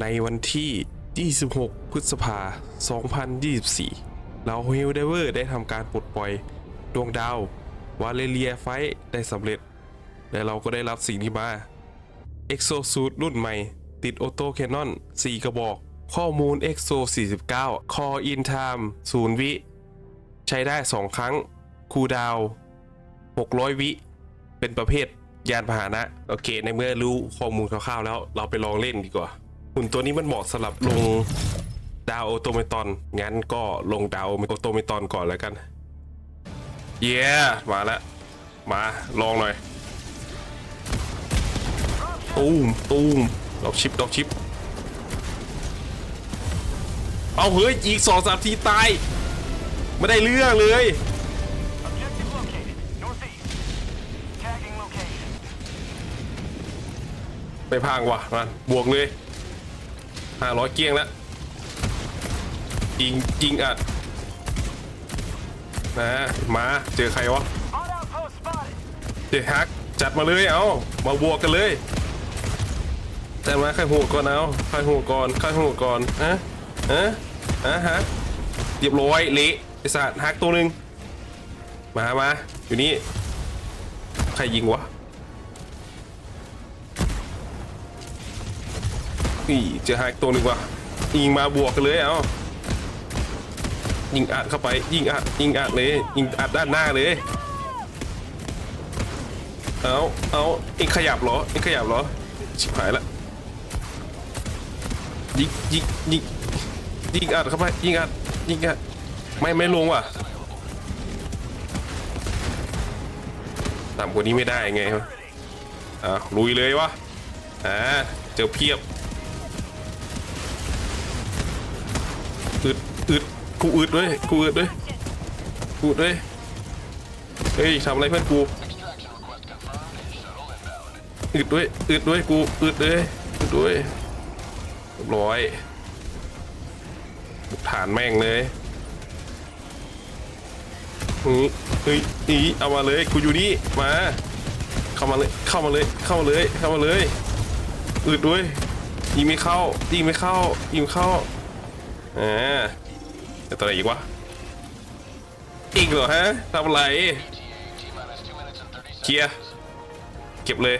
ในวันที่ 26 พฤษภา 2024เราฮิลเดเวอร์ได้ทำการปลดปล่อย ดวงดาว วาเลเลียไฟท์ได้สำเร็จ และเราก็ได้รับสิ่งที่มา Exo Suit รุ่นใหม่ ติดออโต้แคนนอน 4 กระบอก ข้อมูล Exo 49 Core in Time 0 วิ ใช้ได้ 2 ครั้ง คูดาว 600 วิ เป็นประเภทยานพาหนะ โอเค ในเมื่อรู้ข้อมูลคร่าวๆแล้วเราไปลองเล่นดีกว่า หุ่นตัวนี้มันเหมาะสำหรับลงดาวโอโตเมตอน งั้นก็ลงดาวโอโตเมตอนก่อนแล้วกัน เย้มาแล้ว มาลองหน่อย ตูมตูมดอกชิปดอกชิป เอาเฮ้ย อีกสองสามทีตาย ไม่ได้เรื่องเลย Objective located. Northeast. Tagging location. ไปพังว่ะมันบวกเลย ห้าร้อยเกี้ยงแล้วยิงยิงอัดนะมาเจอใครวะเจอฮักจัดมาเลยเอามาบวกกันเลย แต่มาใครหัวก่อนเอาใครหัวก่อนใครหัวก่อนฮะฮะฮะฮะเรียบร้อยเละไอสัตว์ฮักตัวหนึ่งมามาอยู่นี่ใครยิงวะ นี่เจอฮักตัวหนึ่งว่ะยิงมาบวกกันเลยเอายิงอัดเข้าไปยิงอัดยิงอัดเลยยิงอัดด้านหน้าเลยเอาเอาเองขยับเหรอเองขยับเหรอชิบหายละยิงยิงยิงยิงอัดเข้าไปยิงอัดยิงอัดไม่ไม่ลงว่ะต่ำกว่านี้ไม่ได้ไงอะลุยเลยวะอ่าเจอเพียบ กูอึดด้วยกูอึดด้วยกูอึดด้วยเฮ้ยทำอะไรเพื่อนกูอึดด้วยอึดด้วยกูอึดด้วยอึดด้วยร้อยฐานแม่งเลยอือเฮ้ยนี่เอามาเลยกูอยู่นี่มาเข้ามาเลยเข้ามาเลยเข้ามาเลยเข้ามาเลยอึดด้วยยิงไม่เข้ายิงไม่เข้ายิงเข้าอ่า ตัวอะไรอีกวะ อีกเหรอฮะทำอะไร เคลียร์ เก็บเลย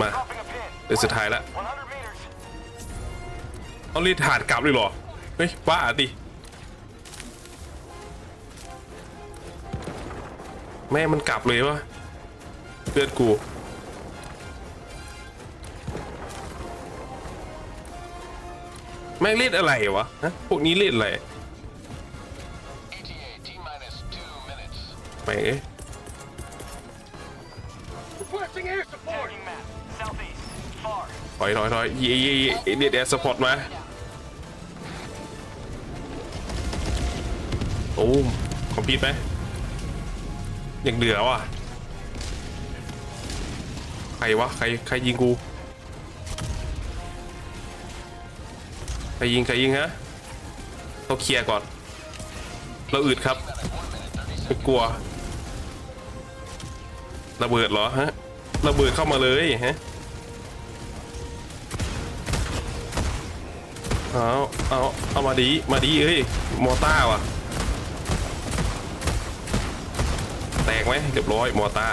มาเดือนสุดท้ายแล้วต้องรีดถาดกลับเลยเหรอ เฮ้ยบ้าดิ แม่มันกลับเลยวะเลือดกู แม่งเล่นอะไรวะฮะพวกนี้เล่นอะไร ETA T minus two minutes. แม่งเอ้ย Requesting air support. Tagging map. Southeast. Far. ถอยถอยถอยเย่เย่เย่เด็ดแอร์สปอร์ตมาโอ้มคอมพิวไหมยังเหลือว่ะใครวะ ใคร ใครยิงกู ครยิงใครยิงฮะต้องเคลียร์ก่อน เราอึดครับไม่กลัวระเบิดเหรอฮะระเบิดเข้ามาเลยฮะเอาเอาเอามาดีมาดีเอ้ยมอต้าว่ะ แตกไหมเรียบร้อยมอต้า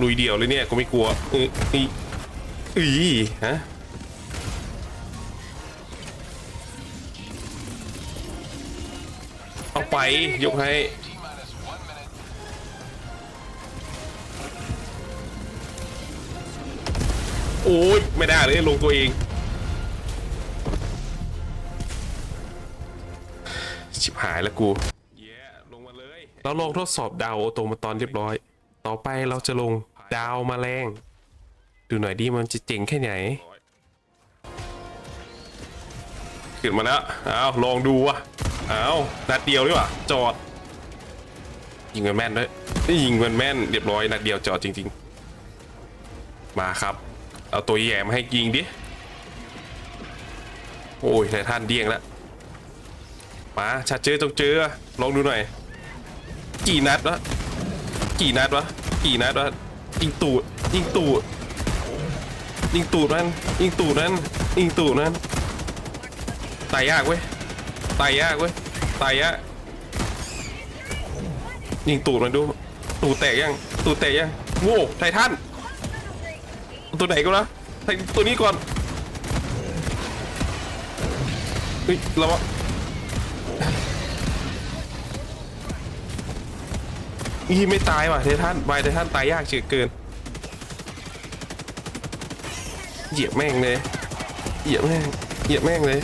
ลุยเดี่ยวเลยเนี่ยก็ไม่กลัวเอออีอีฮะ ไปยกให้ โอ้ย ไม่ได้เลยลงตัวเอง ชิบหายแล้วกูเย้ลงมาเลยเราลองทดสอบดาวโอโตมาตอนเรียบร้อย ต่อไปเราจะลงดาวมาแรงดูหน่อยดิมันจะเจ๋งแค่ไหนขึ้นมาแล้ว เอาลองดูวะเอานัดเดียวดีกว่าจอด ยิงมันแม่นด้วยนี่ยิงมันแม่นเรียบร้อยนัดเดียวจอดจริง ๆ มาครับ เอาตัวแย่มาให้ยิงดิโอ้ยนายท่านเดี้ยงแล้วมาชัดเจอต้องเจอลองดูหน่อย กี่นัดวะกี่นัดวะกี่นัดวะยิงตูดยิงตูดยิงตูดมันยิงตูดนั้นยิงตูดนั้นตายยากเว้ย ตายยากเว้ยตายยากยิงตูดมันดู ตูดแตกยัง ตูดแตกยังโว้ไททันตัวไหนก็นะไทตัวนี้ก่อนเฮ้ยเราอะอีไม่ตายว่ะไททันบายไททันตายยากเฉยเกิน เหยียบแม่งเลย เหยียบแม่ง เหยียบแม่งเลย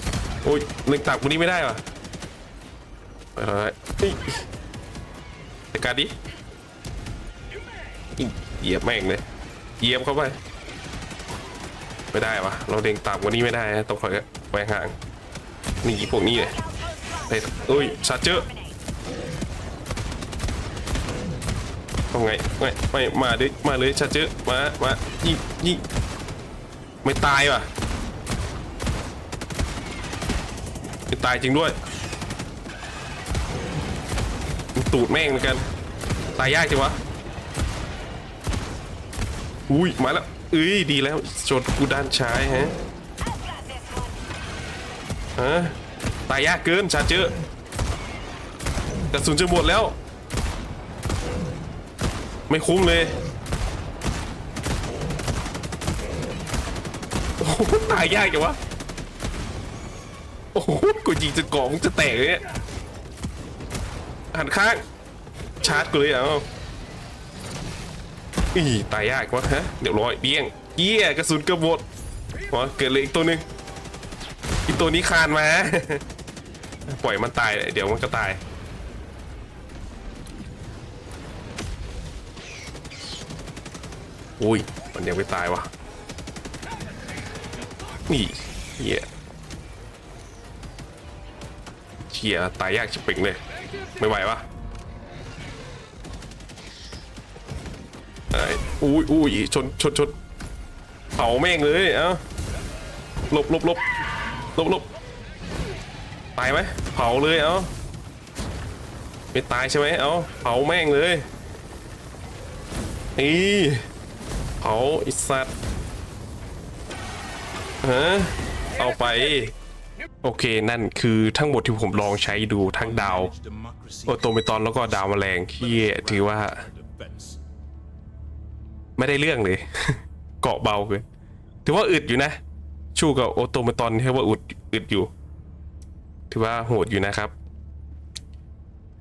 อ้ยเล็งตักวันนี้ไม่ได้ว่ะไปเลยเฮ้ยจัดการดิเหยียบแม่งเลยเหยียบเข้าไป ไม่ได้วะเราเล็งต่ำกว่านี้ไม่ได้ต้องคอยแหวงห่างนี่พวกนี้เลยเฮ้ยเอ้ยชาเจอร์ต้องไงไงไม่มาดิมาเลยชาเจอร์มามายิงยิงไม่ตายว่ะไม่ ตายจริงด้วยตูดแม่งเหมือนกัน ตายยากจังวะ อุ้ยมาแล้วเอ้ยดีแล้วชนกูด้านซ้ายฮะฮะตายยากเกินชาเจอกระสุนจะหมดแล้ว ไม่คุ้มเลยโอ้โหตายยากจังวะ อ้โหกูยิงจะกาะมึงจะแตกเลยเนี่ยหันข้าง ชาร์จกูเลยเอาอีตายยากวะฮะเดี๋ยวร้อยเบี้ยงเยี่ยกระสุนกือบดวะเกิดเลยอีกตัวนึงอีกตัวนี้คานมา ปล่อยมันตายเดี๋ยวมันก็ตายอุ้ยมันยังไม่ตายวะนี่เหี้ย เชี่ยตายยากชิบป่งเลย ไม่ไหววะไอ้อุ้ยอุ้ยชนชนชนเผาแม่งเลยเอ้าหลบหลบหลบหลบหลบตายไหมเผาเลยเอ้าไม่ตายใช่ไหมเอ้าเผาแม่งเลยนี่เผาไอิสัตว์ฮะเอาไป โอเคนั่นคือทั้งหมดที่ผมลองใช้ดูทั้งดาวโอโตเมตอนแล้วก็ดาวแมลงที่ถือว่า ไม่ได้เรื่องเลย เกาะเบาเกินถือว่าอึดอยู่นะ ชูกับโอโตเมตอนถือว่าอึดอึดอยู่ ถือว่าโหดอยู่นะครับ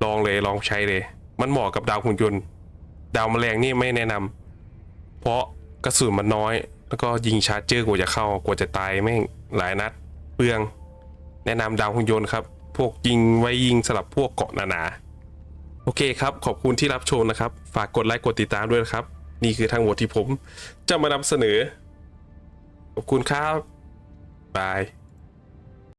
ลองเลยลองใช้เลย มันเหมาะกับดาวหุ่นยนต์ ดาวแมลงนี่ไม่แนะนำเพราะกระสุนมันน้อย แล้วก็ยิงชาร์จเจอร์กว่าจะเข้ากว่าจะตายแม่งหลายนัด เปลือง แนะนำดาวหุ่นยนต์ครับ พวกยิงไว้ยิงสลับพวกเกาะหนาๆ โอเคครับ ขอบคุณที่รับชมนะครับ ฝากกดไลค์กดติดตามด้วยนะครับ นี่คือทั้งหมดที่ผมจะมานำเสนอ ขอบคุณครับบาย